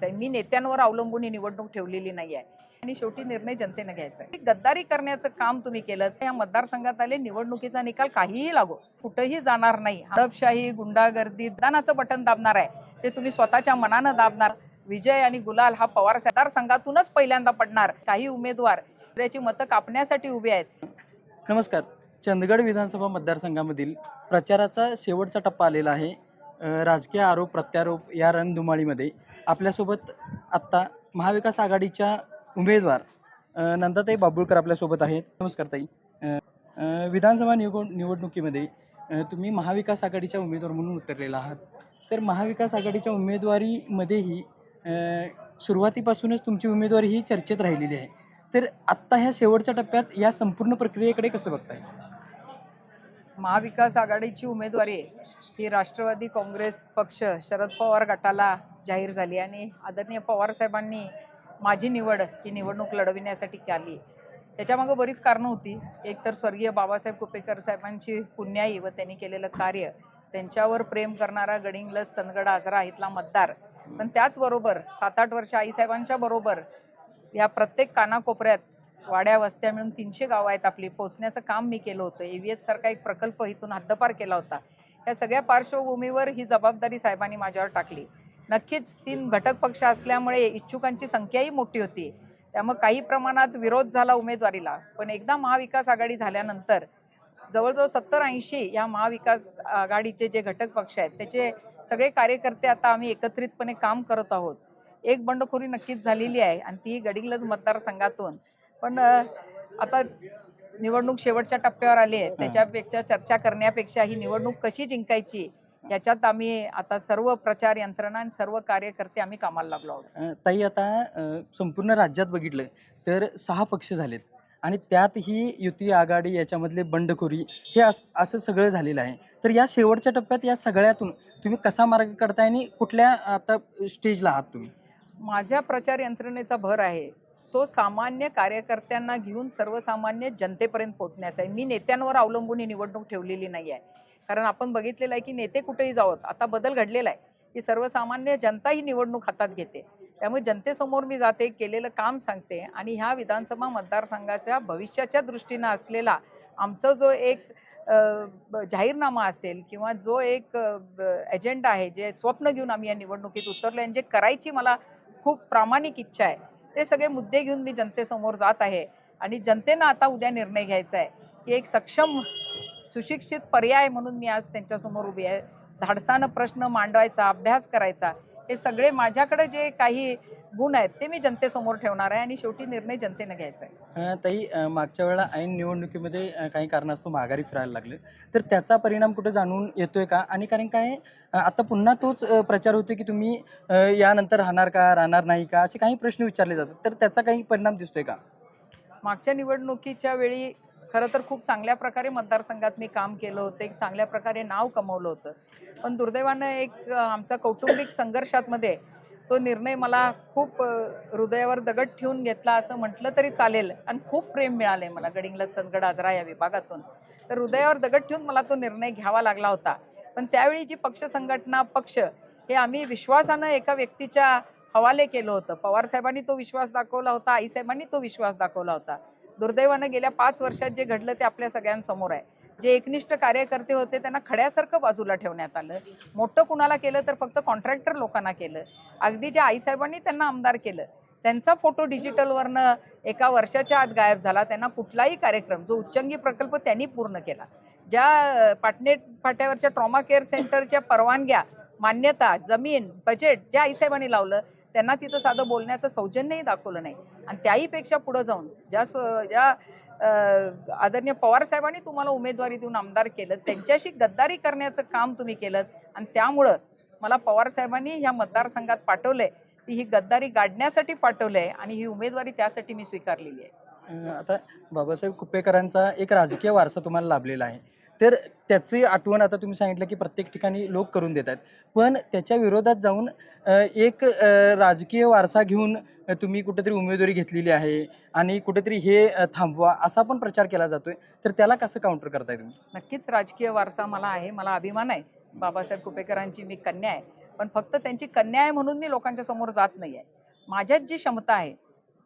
घ्यायचा आहे मी नेत्यांवर अवलंबून ही निवडणूक ठेवलेली नाही आहे. आणि शेवटी निर्णय जनतेनं घ्यायचा आहे गद्दारी करण्याचं काम तुम्ही केलं या मतदारसंघात आले निवडणुकीचा निकाल काहीही लागो कुठंही जाणार नाही. हडपशाही गुंडागर्दी दानाचं बटन दाबणार आहे. ते तुम्ही स्वतःच्या मनानं दाबणार. विजय आणि गुलाल हा पवार मतदारसंघातूनच पहिल्यांदा पडणार. काही उमेदवार त्याची मतं कापण्यासाठी उभे आहेत. नमस्कार. चंदगड विधानसभा मतदारसंघामधील प्रचाराचा शेवटचा टप्पा आलेला आहे. अ, राजकीय आरोप प्रत्यारोप या रणधुमाळीमध्ये आपल्यासोबत आत्ता महाविकास आघाडीच्या उमेदवार अ, नंदाताई बाबुळकर आपल्यासोबत आहेत. नमस्कार ताई. अ, अ, विधानसभा निवड निवडणुकीमध्ये अ, तुम्ही महाविकास आघाडीच्या उमेदवार म्हणून उतरलेला आहात. तर महाविकास आघाडीच्या उमेदवारीमध्येही अ, सुरुवातीपासूनच तुमची उमेदवारी ही चर्चेत राहिलेली आहे. तर आत्ता ह्या शेवटच्या टप्प्यात या संपूर्ण प्रक्रियेकडे कसं बघताय? महाविकास आघाडीची उमेदवारी ही राष्ट्रवादी काँग्रेस पक्ष शरद पवार गटाला जाहीर झाली आणि आदरणीय पवार साहेबांनी माझी निवड ही निवडणूक लढविण्यासाठी केली. त्याच्यामागं बरीच कारणं होती. एक तर स्वर्गीय बाबासाहेब कुपेकर साहेबांची पुण्याई व त्यांनी केलेलं कार्य त्यांच्यावर प्रेम करणारा गडिंग्लज चंदगड आजरा इथला मतदार. पण त्याचबरोबर सात आठ वर्ष आईसाहेबांच्या बरोबर ह्या प्रत्येक कानाकोपऱ्यात वाड्या वस्त्या मिळून तीनशे गावं आहेत आपली. पोचण्याचं काम मी केलं होतं. एव्हीएच सारखा एक प्रकल्प इथून हद्दपार केला होता. या सगळ्या पार्श्वभूमीवर ही जबाबदारी साहेबांनी माझ्यावर टाकली. नक्कीच तीन घटक पक्ष असल्यामुळे इच्छुकांची संख्याही मोठी होती. त्यामुळे काही प्रमाणात विरोध झाला उमेदवारीला. पण एकदा महाविकास आघाडी झाल्यानंतर जवळजवळ सत्तर ऐंशी या महाविकास आघाडीचे जे घटक पक्ष आहेत त्याचे सगळे कार्यकर्ते आता आम्ही एकत्रितपणे काम करत आहोत. एक बंडखोरी नक्कीच झालेली आहे आणि ती गडिंगलज मतदारसंघातून. पण आता निवडणूक शेवटच्या टप्प्यावर आली आहे. त्याच्यापेक्षा चर्चा करण्यापेक्षा ही निवडणूक कशी जिंकायची याच्यात आम्ही आता सर्व प्रचार यंत्रणा आणि सर्व कार्यकर्ते आम्ही कामाला लागलो आहोत. ताई आता संपूर्ण राज्यात बघितलं तर सहा पक्ष झालेत. आणि त्यात ही युती आघाडी याच्यामधले बंडखोरी हे अस सगळं झालेलं आहे. तर या शेवटच्या टप्प्यात या सगळ्यातून तुम्ही कसा मार्ग काढताय आणि कुठल्या आता स्टेजला आहात तुम्ही? माझ्या प्रचार यंत्रणेचा भर आहे. तो सामान्य कार्यकर्त्यांना घेऊन सर्वसामान्य जनतेपर्यंत पोहोचण्याचा आहे. मी नेत्यांवर अवलंबून ही निवडणूक ठेवलेली नाही आहे. कारण आपण बघितलेलं आहे की नेते कुठेही जावत. आता बदल घडलेला आहे. की सर्वसामान्य जनता ही निवडणूक हातात घेते. त्यामुळे जनतेसमोर मी जाते केलेलं काम सांगते आणि ह्या विधानसभा मतदारसंघाच्या भविष्याच्या दृष्टीनं असलेला आमचा जो एक ब- जाहीरनामा असेल किंवा जो एक एजेंडा आहे जे स्वप्न घेऊन आम्ही या निवडणुकीत उतरलो आणि जे करायची मला खूप प्रामाणिक इच्छा आहे ते सगळे मुद्दे घेऊन मी जनतेसमोर जात आहे. आणि जनतेनं आता उद्या निर्णय घ्यायचा आहे की एक सक्षम सुशिक्षित पर्याय म्हणून मी आज त्यांच्यासमोर उभी आहे. धाडसानं प्रश्न मांडवायचा अभ्यास करायचा हे सगळे माझ्याकडे जे काही गुण आहेत ते मी जनतेसमोर ठेवणार आहे आणि शेवटी निर्णय जनतेनं घ्यायचा आहे. ताई मागच्या वेळेला ऐन निवडणुकीमध्ये काही कारणास्तव माघारी फिरायला लागले. तर त्याचा परिणाम कुठे जाणून येतोय का? आणि कारण काय आता पुन्हा तोच प्रचार होतो की तुम्ही यानंतर राहणार का राहणार नाही का असे काही प्रश्न विचारले जातात. तर त्याचा काही परिणाम दिसतोय का? मागच्या निवडणुकीच्या वेळी खरं तर खूप चांगल्या प्रकारे मतदारसंघात मी काम केलं होतं एक चांगल्या प्रकारे नाव कमवलं होतं. पण दुर्दैवानं एक आमचा कौटुंबिक संघर्षातमध्ये तो निर्णय मला खूप हृदयावर दगड ठेवून घेतला असं म्हटलं तरी चालेल आणि खूप प्रेम मिळालंय मला गडिंगलज चंदगड आजरा या विभागातून. तर हृदयावर दगड ठेवून मला तो निर्णय घ्यावा लागला होता. पण त्यावेळी जी पक्ष संघटना पक्ष हे आम्ही विश्वासानं एका व्यक्तीच्या हवाले केलं होतं. पवारसाहेबांनी तो विश्वास दाखवला होता आईसाहेबांनी तो विश्वास दाखवला होता. दुर्दैवानं गेल्या पाच वर्षात जे घडलं ते आपल्या सगळ्यांसमोर आहे. जे एकनिष्ठ कार्यकर्ते होते त्यांना खड्यासारखं बाजूला ठेवण्यात आलं. मोठं कुणाला केलं तर फक्त कॉन्ट्रॅक्टर लोकांना केलं. अगदी ज्या आईसाहेबांनी त्यांना आमदार केलं त्यांचा फोटो डिजिटलवरनं एका वर्षाच्या आत गायब झाला. त्यांना कुठलाही कार्यक्रम जो उच्चंगी प्रकल्प त्यांनी पूर्ण केला. ज्या पाटणे फाट्यावरच्या ट्रॉमा केअर सेंटरच्या परवानग्या मान्यता जमीन बजेट ज्या आईसाहेबांनी लावलं त्यांना तिथं साधं बोलण्याचं सौजन्यही दाखवलं नाही. आणि त्याहीपेक्षा पुढं जाऊन ज्या स्व- ज्या आदरणीय पवार साहेबांनी तुम्हाला उमेदवारी देऊन आमदार केलं त्यांच्याशी गद्दारी करण्याचं काम तुम्ही केलं आणि त्यामुळं मला पवार साहेबांनी ह्या मतदारसंघात पाठवलंय. ती ही गद्दारी गाडण्यासाठी पाठवलंय आणि ही उमेदवारी त्यासाठी मी स्वीकारलेली आहे. आता बाबासाहेब कुपेकरांचा एक राजकीय वारसा तुम्हाला लाभलेला आहे. तर त्याची आठवण आता तुम्ही सांगितलं की प्रत्येक ठिकाणी लोक करून देत आहेत पण त्याच्या विरोधात जाऊन एक राजकीय वारसा घेऊन तुम्ही कुठेतरी उमेदवारी घेतलेली आहे आणि कुठेतरी हे थांबवा असा पण प्रचार केला जातोय. तर त्याला कसं काउंटर करताय तुम्ही? नक्कीच राजकीय वारसा मला आहे मला अभिमान आहे. बाबासाहेब कुपेकरांची मी कन्या आहे. पण फक्त त्यांची कन्या आहे म्हणून मी लोकांच्या समोर जात नाही आहे माझ्यात जी क्षमता आहे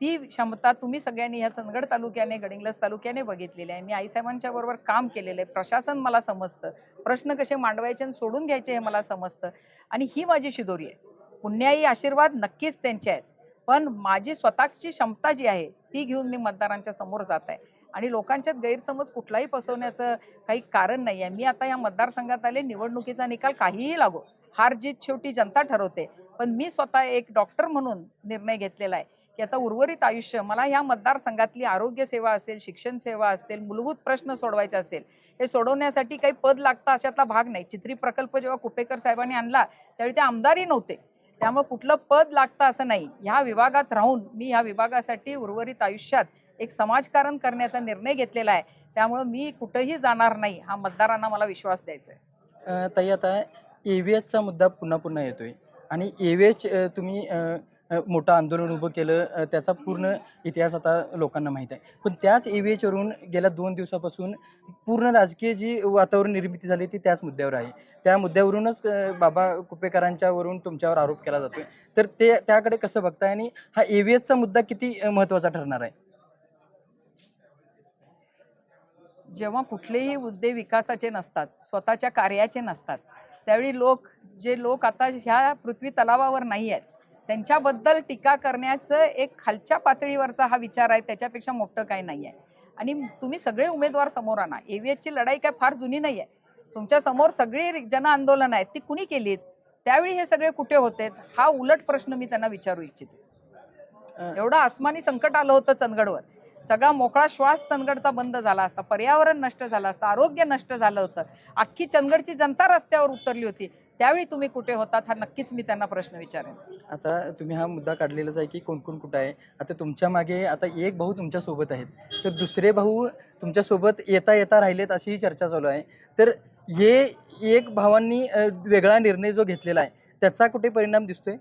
ती क्षमता तुम्ही सगळ्यांनी ह्या चंदगड तालुक्याने गडिंग्लज तालुक्याने बघितलेली आहे. मी आईसाहेबांच्या बरोबर काम केलेलं आहे. प्रशासन मला समजतं. प्रश्न कसे मांडवायचे आणि सोडून घ्यायचे हे मला समजतं. आणि ही माझी शिदोरी आहे. पुण्याई आशीर्वाद नक्कीच त्यांचे आहेत. पण माझी स्वतःची क्षमता जी आहे ती घेऊन मी मतदारांच्या समोर जात आहे. आणि लोकांच्यात गैरसमज कुठलाही पसवण्याचं काही कारण नाही आहे. मी आता या मतदारसंघात आले निवडणुकीचा निकाल काहीही लागो. हार जीत शेवटी जनता ठरवते. पण मी स्वतः एक डॉक्टर म्हणून निर्णय घेतलेला आहे. की आता उर्वरित आयुष्य मला ह्या मतदारसंघातली आरोग्य सेवा असेल शिक्षण सेवा असतील मूलभूत प्रश्न सोडवायचे असेल हे सोडवण्यासाठी काही पद लागतं अशातला भाग नाही. चित्री प्रकल्प जेव्हा कुपेकर साहेबांनी आणला त्यावेळी ते आमदारही नव्हते. त्यामुळे कुठलं पद लागतं असं नाही. ह्या विभागात राहून मी ह्या विभागासाठी उर्वरित आयुष्यात एक समाजकारण करण्याचा निर्णय घेतलेला आहे. त्यामुळं मी कुठंही जाणार नाही हा मतदारांना मला विश्वास द्यायचा आहे. अ, ताई आता एव्हीएचचा मुद्दा पुन्हा पुन्हा येतोय. आणि एव्हीएच तुम्ही एच तुम्ही मोठं आंदोलन उभं केलं. त्याचा पूर्ण इतिहास आता लोकांना माहीत आहे. पण त्याच एव्हीएचवरून गेल्या दोन दिवसापासून पूर्ण राजकीय जी वातावरण निर्मिती झाली ती त्याच मुद्द्यावर आहे. त्या मुद्द्यावरूनच बाबा कुपेकरांच्या वरून तुमच्यावर आरोप केला जातोय. तर ते त्याकडे कसं बघताय आणि हा एव्हीएचचा मुद्दा किती महत्त्वाचा ठरणार आहे? जेव्हा कुठलेही मुद्दे विकासाचे नसतात स्वतःच्या कार्याचे नसतात त्यावेळी लोक जे लोक आता ह्या पृथ्वी तलावावर नाही आहेत त्यांच्याबद्दल टीका करण्याचं एक खालच्या पातळीवरचा हा विचार आहे त्याच्यापेक्षा मोठं काही नाही आहे आणि तुम्ही सगळे उमेदवार समोर आणा. एव्हीएचची लढाई काय फार जुनी नाही आहे तुमच्यासमोर सगळी जन आंदोलन आहेत ती कुणी केलीत? त्यावेळी हे सगळे कुठे होते? हा उलट प्रश्न मी त्यांना विचारू इच्छिते. एवढं आसमानी संकट आलं होतं चंदगडवर. सगळा मोकळा श्वास चंदगडचा बंद झाला असता पर्यावरण नष्ट झालं असतं आरोग्य नष्ट झालं होतं. अख्खी चंदगडची जनता रस्त्यावर उतरली होती. त्यावेळी तुम्ही कुठे होतात हा नक्कीच मी त्यांना प्रश्न विचारेन. आता तुम्ही हा मुद्दा काढलेलाच आहे की कोण कोण कुठं आहे. आता तुमच्या मागे आता एक भाऊ तुमच्यासोबत आहेत. तर दुसरे भाऊ तुमच्यासोबत येता येता राहिलेत अशीही चर्चा चालू आहे. तर हे एक भावांनी वेगळा निर्णय जो घेतलेला आहे त्याचा कुठे परिणाम दिसतोय?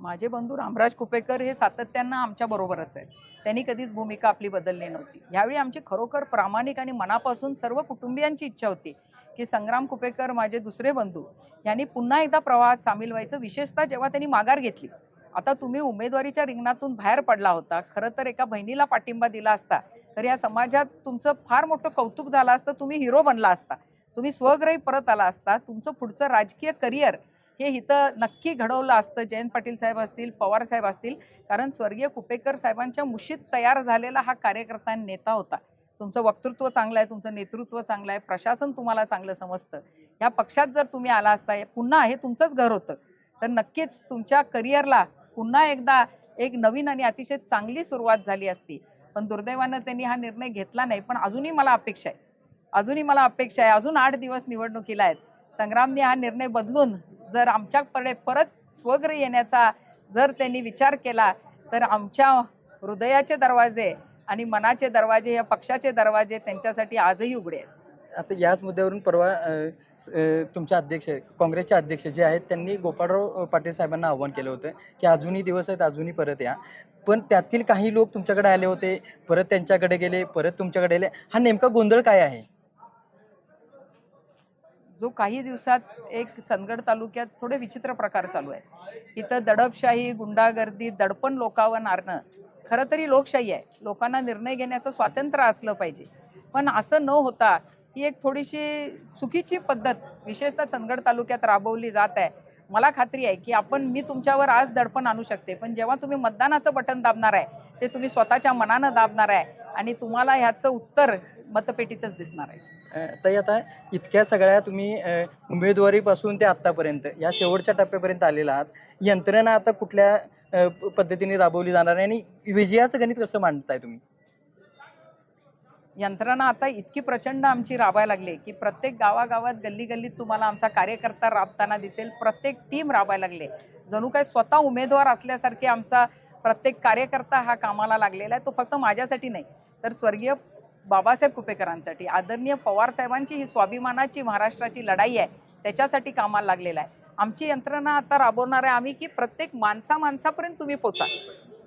माझे बंधू रामराज कुपेकर हे सातत्यानं आमच्या बरोबरच आहेत. त्यांनी कधीच भूमिका आपली बदलली नव्हती. यावेळी आमची खरोखर प्रामाणिक आणि मनापासून सर्व कुटुंबियांची इच्छा होती की संग्राम कुपेकर माझे दुसरे बंधू यांनी पुन्हा एकदा प्रवाहात सामील व्हायचं. विशेषतः जेव्हा त्यांनी माघार घेतली. आता तुम्ही उमेदवारीच्या रिंगणातून बाहेर पडला होता. खरं तर एका बहिणीला पाठिंबा दिला असता. तर या समाजात तुमचं फार मोठं कौतुक झालं असतं. तुम्ही हिरो बनला असता. तुम्ही स्वग्रही परत आला असता. तुमचं पुढचं राजकीय करिअर हे इथं नक्की घडवलं असतं. जयंत पाटील साहेब असतील पवार साहेब असतील कारण स्वर्गीय कुपेकर साहेबांच्या मुशीत तयार झालेला हा कार्यकर्ता नेता होता. तुमचं वक्तृत्व चांगलं आहे तुमचं नेतृत्व चांगलं आहे प्रशासन तुम्हाला चांगलं समजतं. ह्या पक्षात जर तुम्ही आला असता पुन्हा हे तुमचंच घर होतं. तर नक्कीच तुमच्या करिअरला पुन्हा एकदा एक नवीन आणि अतिशय चांगली सुरुवात झाली असती. पण दुर्दैवानं त्यांनी हा निर्णय घेतला नाही. पण अजूनही मला अपेक्षा आहे. अजूनही मला अपेक्षा आहे. अजून आठ दिवस निवडणुकीला आहेत. संग्रामने हा निर्णय बदलून जर आमच्याकडे परत स्वग्र येण्याचा जर त्यांनी विचार केला तर आमच्या हृदयाचे दरवाजे आणि मनाचे दरवाजे या पक्षाचे दरवाजे त्यांच्यासाठी आजही उघडे आहेत. आता याच मुद्द्यावरून परवा तुमच्या स- अध्यक्ष काँग्रेसचे अध्यक्ष जे आहेत त्यांनी गोपाळराव पाटील साहेबांना आव्हान केलं होतं की अजूनही दिवस आहेत अजूनही परत या. पण त्यातील काही लोक तुमच्याकडे आले होते परत त्यांच्याकडे गेले परत तुमच्याकडे गेले हा नेमका गोंधळ काय आहे? जो काही दिवसात एक चंदगड तालुक्यात थोडे विचित्र प्रकार चालू आहे इथं दडपशाही गुंडागर्दी दडपण लोकावर आणणं खरं तरी लोकशाही आहे. लोकांना निर्णय घेण्याचं स्वातंत्र्य असलं पाहिजे. पण असं न होता ही एक थोडीशी चुकीची पद्धत विशेषतः चंदगड तालुक्यात राबवली जात आहे. मला खात्री आहे की आपण मी तुमच्यावर आज दडपण आणू शकते. पण जेव्हा तुम्ही मतदानाचं बटन दाबणार आहे ते तुम्ही स्वतःच्या मनानं दाबणार आहे आणि तुम्हाला ह्याचं उत्तर मतपेटीतच दिसणार आहे. ताई आता इतक्या सगळ्या तुम्ही उमेदवारीपासून ते आत्तापर्यंत या शेवटच्या टप्प्यापर्यंत आलेला आहात. यंत्रणा आता कुठल्या पद्धतीने राबवली जाणार आहे आणि विजयाचं गणित कसं मांडताय तुम्ही? यंत्रणा आता इतकी प्रचंड आमची राबायला लागली की प्रत्येक गावागावात गल्ली गल्लीत तुम्हाला आमचा कार्यकर्ता राबताना दिसेल प्रत्येक टीम राबायला लागले. जणू काय स्वतः उमेदवार असल्यासारखे आमचा प्रत्येक कार्यकर्ता हा कामाला लागलेला आहे तो फक्त माझ्यासाठी नाही तर स्वर्गीय बाबासाहेब कुपेकरांसाठी. आदरणीय पवार साहेबांची ही स्वाभिमानाची महाराष्ट्राची लढाई आहे. त्याच्यासाठी कामाला लागलेला आहे. आमची यंत्रणा आता राबवणार आहे आम्ही की प्रत्येक माणसा माणसापर्यंत तुम्ही पोचा.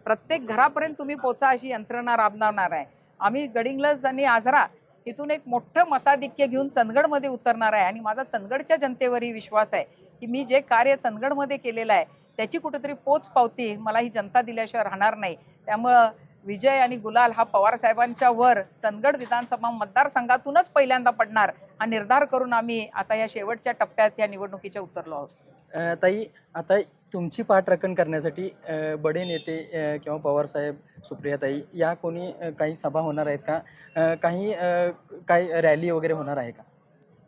प्रत्येक घरापर्यंत तुम्ही पोचा अशी यंत्रणा राबवणार आहे. आम्ही गडिंग्लज आणि आजरा इथून एक मोठं मताधिक्य घेऊन चंदगडमध्ये उतरणार आहे. आणि माझा चंदगडच्या जनतेवरही विश्वास आहे की मी जे कार्य चंदगडमध्ये केलेलं आहे त्याची कुठेतरी पोच पावती मला ही जनता दिल्याशिवाय राहणार नाही. त्यामुळं विजय आणि गुलाल हा पवार साहेबांच्या वर चंदगड विधानसभा मतदारसंघातूनच पहिल्यांदा पडणार हा निर्धार करून आम्ही आता या शेवटच्या टप्प्यात या निवडणुकीच्या उतरलो आहोत. ताई आता तुमची पाठराखण करण्यासाठी बडे नेते किंवा पवार साहेब सुप्रियाताई या कोणी काही सभा होणार आहेत का? काही काही रॅली वगैरे होणार आहे का?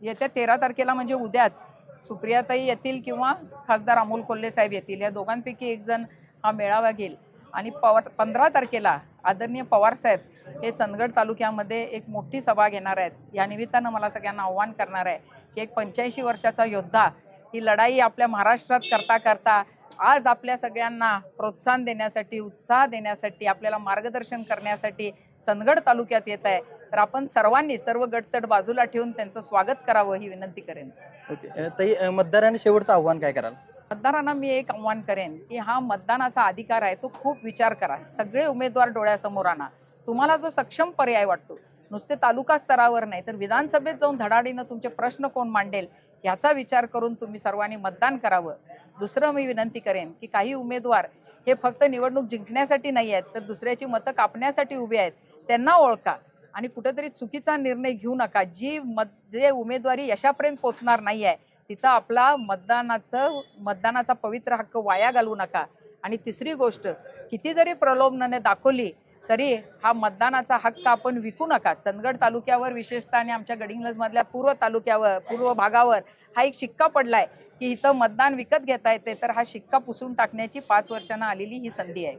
येत्या तेरा तारखेला म्हणजे उद्याच सुप्रियाताई येतील किंवा खासदार अमोल कोल्हे साहेब येतील. या दोघांपैकी एक जण हा मेळावा घेईल. आणि पवार पंधरा तारखेला आदरणीय पवार साहेब हे चंदगड तालुक्यामध्ये एक मोठी सभा घेणार आहेत. या निमित्तानं मला सगळ्यांना आव्हान करणार आहे की एक पंच्याऐंशी वर्षाचा योद्धा ही लढाई आपल्या महाराष्ट्रात करता करता आज आपल्या सगळ्यांना प्रोत्साहन देण्यासाठी उत्साह देण्यासाठी आपल्याला मार्गदर्शन करण्यासाठी चंदगड तालुक्यात येत आहे. तर आपण सर्वांनी सर्व गटतट बाजूला ठेवून त्यांचं स्वागत करावं ही विनंती करेन. ओके. मतदारांनी शेवटचं आव्हान काय कराल? मतदारांना मी एक आव्हान करेन की हा मतदानाचा अधिकार आहे तो खूप विचार करा. सगळे उमेदवार डोळ्यासमोर आणा तुम्हाला जो सक्षम पर्याय वाटतो नुसते तालुका स्तरावर नाही तर विधानसभेत जाऊन धडाडीनं तुमचे प्रश्न कोण मांडेल याचा विचार करून तुम्ही सर्वांनी मतदान करावं. दुसरं मी विनंती करेन की काही उमेदवार हे फक्त निवडणूक जिंकण्यासाठी नाही आहेत तर दुसऱ्याची मतं कापण्यासाठी उभे आहेत त्यांना ओळखा आणि कुठेतरी चुकीचा निर्णय घेऊ नका. जी मत जे उमेदवारी यशापर्यंत पोचणार नाही आहे तिथं आपला मतदानाचं मतदानाचा पवित्र हक्क वाया घालवू नका. आणि तिसरी गोष्ट किती जरी प्रलोभनाने दाखवली तरी हा मतदानाचा हक्क आपण विकू नका. चंदगड तालुक्यावर विशेषतः आणि आमच्या गडिंग्लजमधल्या पूर्व तालुक्यावर पूर्व भागावर हा एक शिक्का पडलाय की इथं मतदान विकत घेता येते तर हा शिक्का पुसून टाकण्याची पाच वर्षांना आलेली ही संधी आहे.